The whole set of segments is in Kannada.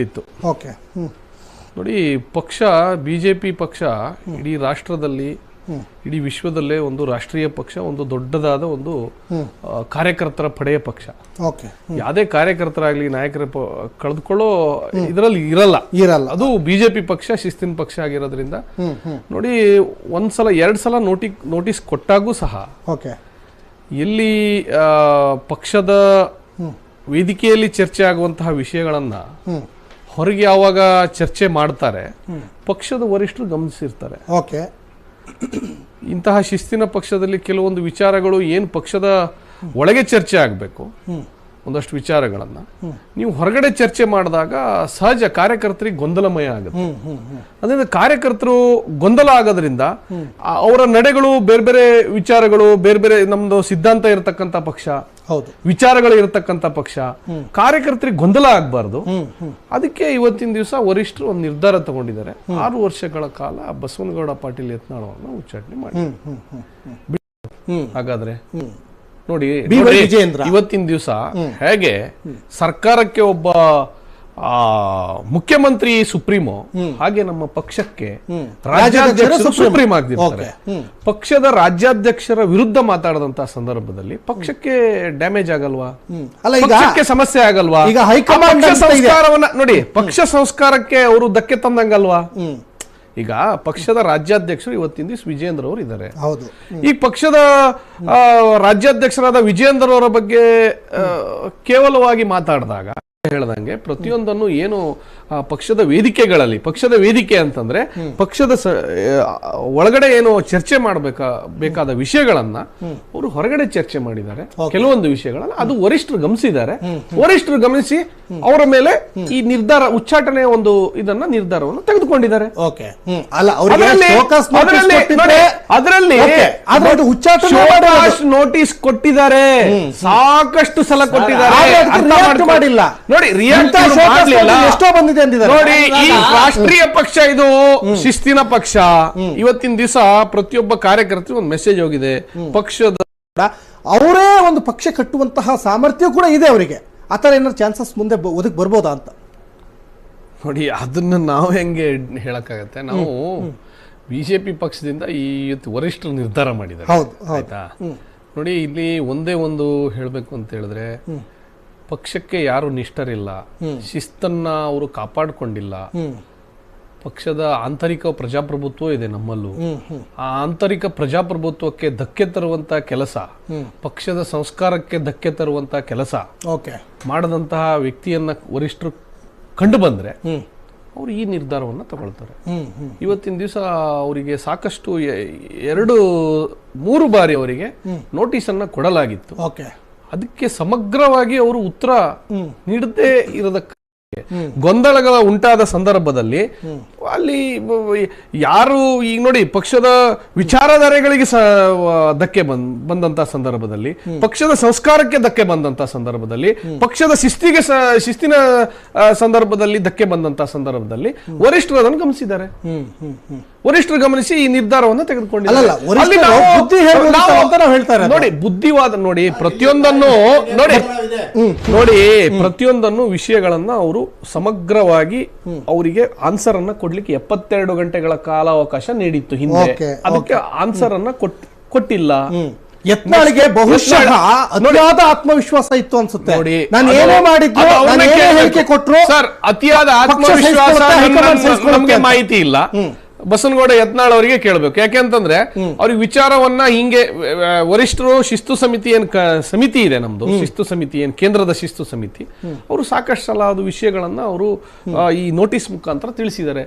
ಕೊಟ್ಟಿತ್ತು. ಓಕೆ. ನೋಡಿ ಪಕ್ಷ ಬಿ ಜೆ ಪಿ ಪಕ್ಷ ಇಡೀ ರಾಷ್ಟ್ರದಲ್ಲಿ ಇಡೀ ವಿಶ್ವದಲ್ಲೇ ಒಂದು ರಾಷ್ಟ್ರೀಯ ಪಕ್ಷ ಒಂದು ದೊಡ್ಡದಾದ ಒಂದು ಕಾರ್ಯಕರ್ತರ ಪಡೆಯ ಪಕ್ಷ. ಓಕೆ. ಯಾವುದೇ ಕಾರ್ಯಕರ್ತರಾಗಲಿ ನಾಯಕರ ಕಳೆದುಕೊಳ್ಳೋ ಇದರಲ್ಲಿ ಇರಲ್ಲ. ಇರಲ್ಲ. ಅದು ಬಿಜೆಪಿ ಪಕ್ಷ ಶಿಸ್ತಿನ ಪಕ್ಷ ಆಗಿರೋದ್ರಿಂದ. ನೋಡಿ ಒಂದ್ಸಲ ಎರಡ್ ಸಲ ನೋಟಿ ನೋಟಿಸ್ ಕೊಟ್ಟಾಗೂ ಸಹ ಓಕೆ. ಎಲ್ಲಿ ಪಕ್ಷದ ವೇದಿಕೆಯಲ್ಲಿ ಚರ್ಚೆ ಆಗುವಂತಹ ವಿಷಯಗಳನ್ನ ಹೊರಗೆ ಯಾವಾಗ ಚರ್ಚೆ ಮಾಡ್ತಾರೆ. ಪಕ್ಷದ ವರಿಷ್ಠರು ಗಮನಿಸಿರ್ತಾರೆ. ಓಕೆ. ಇಂತಹ ಶಿಸ್ತಿನ ಪಕ್ಷದಲ್ಲಿ ಕೆಲವೊಂದು ವಿಚಾರಗಳು ಏನು ಪಕ್ಷದ ಒಳಗೆ ಚರ್ಚೆ ಆಗಬೇಕು ಒಂದಷ್ಟು ವಿಚಾರಗಳನ್ನು. ನೀವು ಹೊರಗಡೆ ಚರ್ಚೆ ಮಾಡಿದಾಗ ಸಹಜ ಕಾರ್ಯಕರ್ತರಿಗೆ ಗೊಂದಲಮಯ ಆಗುತ್ತೆ. ಅದರಿಂದ ಕಾರ್ಯಕರ್ತರು ಗೊಂದಲ ಆಗೋದ್ರಿಂದ ಅವರ ನಡೆಗಳು ಬೇರೆ ಬೇರೆ ವಿಚಾರಗಳು ಬೇರೆ ಬೇರೆ ನಮ್ದು ಸಿದ್ಧಾಂತ ಇರತಕ್ಕಂತ ಪಕ್ಷ ಹೌದು. ವಿಚಾರಗಳು ಇರತಕ್ಕಂತ ಪಕ್ಷ ಕಾರ್ಯಕರ್ತರಿಗೆ ಗೊಂದಲ ಆಗಬಾರ್ದು. ಅದಕ್ಕೆ ಇವತ್ತಿನ ದಿವಸ ವರಿಷ್ಠರು ಒಂದು ನಿರ್ಧಾರ ತಗೊಂಡಿದ್ದಾರೆ. ಆರು ವರ್ಷಗಳ ಕಾಲ ಬಸವನಗೌಡ ಪಾಟೀಲ್ ಯತ್ನಾಳವನ್ನು ಉಚ್ಚಾಟನೆ ಮಾಡಿ ಹಾಗಾದ್ರೆ ನೋಡಿ ಬಿ ವೈ ವಿಜಯೇಂದ್ರ. ಇವತ್ತಿನ ದಿವಸ ಹೇಗೆ ಸರ್ಕಾರಕ್ಕೆ ಒಬ್ಬ ಆ, ಮುಖ್ಯಮಂತ್ರಿ ಸುಪ್ರೀಮೋ ಹಾಗೆ ನಮ್ಮ ಪಕ್ಷಕ್ಕೆ ರಾಜ್ಯಾಧ್ಯಕ್ಷರು ಸುಪ್ರೀಂ ಆಗಿರ್ತಾರೆ ಪಕ್ಷದ ರಾಜ್ಯಾಧ್ಯಕ್ಷರ ವಿರುದ್ಧ ಮಾತಾಡದಂತ ಸಂದರ್ಭದಲ್ಲಿ ಪಕ್ಷಕ್ಕೆ ಡ್ಯಾಮೇಜ್ ಆಗಲ್ವಾ? ಅಲ್ಲ ಈಗ ಪಕ್ಷಕ್ಕೆ ಸಮಸ್ಯೆ ಆಗಲ್ವಾ? ಈಗ ಹೈಕಮಾಂಡ್ ನೋಡಿ ಪಕ್ಷ ಸಂಸ್ಕಾರಕ್ಕೆ ಅವರು ಧಕ್ಕೆ ತಂದಂಗಲ್ವಾ? ಈಗ ಪಕ್ಷದ ರಾಜ್ಯಾಧ್ಯಕ್ಷರು ಇವತ್ತಿನ ದಿವಸ ವಿಜೇಂದ್ರ ಅವರು ಇದ್ದಾರೆ. ಹೌದು. ಈ ಪಕ್ಷದ ರಾಜ್ಯಾಧ್ಯಕ್ಷರಾದ ವಿಜೇಂದ್ರ ಅವರ ಬಗ್ಗೆ ಕೇವಲವಾಗಿ ಮಾತಾಡಿದಾಗ ಹೇಳ್ದಂಗೆ ಪ್ರತಿಯೊಂದನ್ನು ಏನು ಪಕ್ಷದ ವೇದಿಕೆಗಳಲ್ಲಿ ಪಕ್ಷದ ವೇದಿಕೆ ಅಂತಂದ್ರೆ ಪಕ್ಷದ ಒಳಗಡೆ ಏನು ಚರ್ಚೆ ಮಾಡಬೇಕಾ ಬೇಕಾದ ವಿಷಯಗಳನ್ನ ಅವರು ಹೊರಗಡೆ ಚರ್ಚೆ ಮಾಡಿದ್ದಾರೆ. ಕೆಲವೊಂದು ವಿಷಯಗಳನ್ನ ಅದು ವರಿಷ್ಠರು ಗಮನಿಸಿದ್ದಾರೆ. ವರಿಷ್ಠರು ಗಮನಿಸಿ ಅವರ ಮೇಲೆ ಈ ನಿರ್ಧಾರ ಉಚ್ಚಾಟನೆ ಒಂದು ಇದನ್ನ ನಿರ್ಧಾರವನ್ನು ತೆಗೆದುಕೊಂಡಿದ್ದಾರೆ. ಓಕೆ. ಅಲ್ಲ ಅದರಲ್ಲಿ- ನೋಟಿಸ್ ಉಚ್ಚಾಟನೆ ಕೊಟ್ಟಿದ್ದಾರೆ. ಸಾಕಷ್ಟು ಸಲ ಕೊಟ್ಟಿದ್ದಾರೆ. ಮಾಡಿಲ್ಲ. ನೋಡಿ ರಿಯಾಕ್ಟ್ ಎಷ್ಟೋ ಬಂದಿದೆ ಅಂದಿದ್ದಾರೆ. ನೋಡಿ ಈ ರಾಷ್ಟ್ರೀಯ ಪಕ್ಷ ಇದು ಶಿಸ್ತಿನ ಪಕ್ಷ. ಇವತ್ತಿನ ದಿವಸ ಪ್ರತಿಯೊಬ್ಬ ಕಾರ್ಯಕರ್ತರಿಗೆ ಒಂದು ಮೆಸೇಜ್ ಹೋಗಿದೆ. ಪಕ್ಷದ ಅವರೇ ಒಂದು ಪಕ್ಷ ಕಟ್ಟುವಂತಹ ಸಾಮರ್ಥ್ಯ ಕೂಡ ಇದೆ ಅವರಿಗೆ. ಆ ಥರ ಏನಾದ್ರು ಚಾನ್ಸಸ್ ಮುಂದೆ ಒದಕ್ಕೆ ಒದಗಿ ಬರ್ಬೋದಾ ಅಂತ? ನೋಡಿ ಅದನ್ನು ನಾವು ಹೆಂಗೆ ಹೇಳೋಕ್ಕಾಗತ್ತೆ? ನಾವು ಬಿ ಜೆ ಪಿ ಪಕ್ಷದಿಂದ ಈ ಇವತ್ತು ವರಿಷ್ಠರು ನಿರ್ಧಾರ ಮಾಡಿದ್ದಾರೆ. ಆಯ್ತಾ? ನೋಡಿ ಇಲ್ಲಿ ಒಂದೇ ಒಂದು ಹೇಳಬೇಕು ಅಂತ ಹೇಳಿದ್ರೆ ಪಕ್ಷಕ್ಕೆ ಯಾರು ನಿಷ್ಠರಿಲ್ಲ ಶಿಸ್ತನ್ನ ಅವರು ಕಾಪಾಡಿಕೊಂಡಿಲ್ಲ ಪಕ್ಷದ ಆಂತರಿಕ ಪ್ರಜಾಪ್ರಭುತ್ವ ಇದೆ ನಮ್ಮಲ್ಲೂ. ಆ ಆಂತರಿಕ ಪ್ರಜಾಪ್ರಭುತ್ವಕ್ಕೆ ಧಕ್ಕೆ ತರುವಂತ ಕೆಲಸ ಪಕ್ಷದ ಸಂಸ್ಕಾರಕ್ಕೆ ಧಕ್ಕೆ ತರುವಂತ ಕೆಲಸ ಓಕೆ. ಮಾಡದಂತಹ ವ್ಯಕ್ತಿಯನ್ನ ವರಿಷ್ಠರು ಕಂಡು ಬಂದ್ರೆ ಅವರು ಈ ನಿರ್ಧಾರವನ್ನು ತಗೊಳ್ತಾರೆ. ಇವತ್ತಿನ ದಿವಸ ಅವರಿಗೆ ಸಾಕಷ್ಟು ಎರಡು ಮೂರು ಬಾರಿ ಅವರಿಗೆ ನೋಟಿಸ್ ಅನ್ನ ಕೊಡಲಾಗಿತ್ತು. ಓಕೆ. ಅದಕ್ಕೆ ಸಮಗ್ರವಾಗಿ ಅವರು ಉತ್ತರ ನೀಡದೇ ಇರೋದಕ್ಕೆ ಗೊಂದಲಗಳ ಉಂಟಾದ ಸಂದರ್ಭದಲ್ಲಿ ಅಲ್ಲಿ ಯಾರು ಈಗ ನೋಡಿ ಪಕ್ಷದ ವಿಚಾರಧಾರೆಗಳಿಗೆ ಸ ಧಕ್ಕೆ ಬಂದ್ ಬಂದಂತ ಸಂದರ್ಭದಲ್ಲಿ ಪಕ್ಷದ ಸಂಸ್ಕಾರಕ್ಕೆ ಧಕ್ಕೆ ಬಂದಂತ ಸಂದರ್ಭದಲ್ಲಿ ಪಕ್ಷದ ಶಿಸ್ತಿಗೆ ಶಿಸ್ತಿನ ಸಂದರ್ಭದಲ್ಲಿ ಧಕ್ಕೆ ಬಂದಂತ ಸಂದರ್ಭದಲ್ಲಿ ವರಿಷ್ಠರು ಅದನ್ನು ಗಮನಿಸಿದ್ದಾರೆ. ವರಿಷ್ಠರು ಗಮನಿಸಿ ಈ ನಿರ್ಧಾರವನ್ನು ತೆಗೆದುಕೊಂಡಿದ್ದಾರೆ. ನೋಡಿ ಬುದ್ಧಿವಾದ ನೋಡಿ ಪ್ರತಿಯೊಂದನ್ನು ನೋಡಿ ನೋಡಿ ಪ್ರತಿಯೊಂದನ್ನು ವಿಷಯಗಳನ್ನ ಅವರು ಸಮಗ್ರವಾಗಿ ಅವರಿಗೆ ಆನ್ಸರ್ ಅನ್ನ ಕೊಡ್ಲಿಕ್ಕೆ ಎಪ್ಪತ್ತೆರಡು ಗಂಟೆಗಳ ಕಾಲಾವಕಾಶ ನೀಡಿತ್ತು ಹಿಂದೆ. ಅದಕ್ಕೆ ಆನ್ಸರ್ ಅನ್ನ ಕೊಟ್- ಕೊಟ್ಟಿಲ್ಲ. ಯತ್ನಾಳಿಗೆ ಬಹುಶಃ ಅತಿಯಾದ ಆತ್ಮವಿಶ್ವಾಸ ಇತ್ತು ಅನ್ಸುತ್ತೆ. ನೋಡಿ ನಾನು ಏನೇ ಮಾಡಿದ್ದು. ಹೇಳಿಕೆ ಕೊಟ್ರು ಸರ್ ಅತಿಯಾದ ಆತ್ಮವಿಶ್ವಾಸ. ಮಾಹಿತಿ ಇಲ್ಲ. ಬಸನಗೌಡ ಯತ್ನಾಳ್ ಅವರಿಗೆ ಕೇಳಬೇಕು. ಯಾಕೆಂತಂದ್ರೆ ಅವ್ರಿಗೆ ವಿಚಾರವನ್ನ ಹಿಂಗೆ ವರಿಷ್ಠರು ಶಿಸ್ತು ಸಮಿತಿ ಏನ್ ಸಮಿತಿ ಇದೆ ನಮ್ದು. ಶಿಸ್ತು ಸಮಿತಿ ಏನ್ ಕೇಂದ್ರದ ಶಿಸ್ತು ಸಮಿತಿ. ಅವರು ಸಾಕಷ್ಟು ಸಲ ಅದು ವಿಷಯಗಳನ್ನ ಅವರು ಈ ನೋಟಿಸ್ ಮುಖಾಂತರ ತಿಳಿಸಿದ್ದಾರೆ.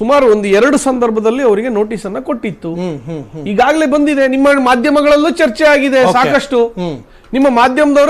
ಸುಮಾರು ಒಂದು ಎರಡು ಸಂದರ್ಭದಲ್ಲಿ ಅವರಿಗೆ ನೋಟಿಸ್ ಅನ್ನ ಕೊಟ್ಟಿತ್ತು ಈಗಾಗಲೇ ಬಂದಿದೆ. ನಿಮ್ಮ ಮಾಧ್ಯಮಗಳಲ್ಲೂ ಚರ್ಚೆ ಆಗಿದೆ ಸಾಕಷ್ಟು. ನಿಮ್ಮ ಮಾಧ್ಯಮದವರು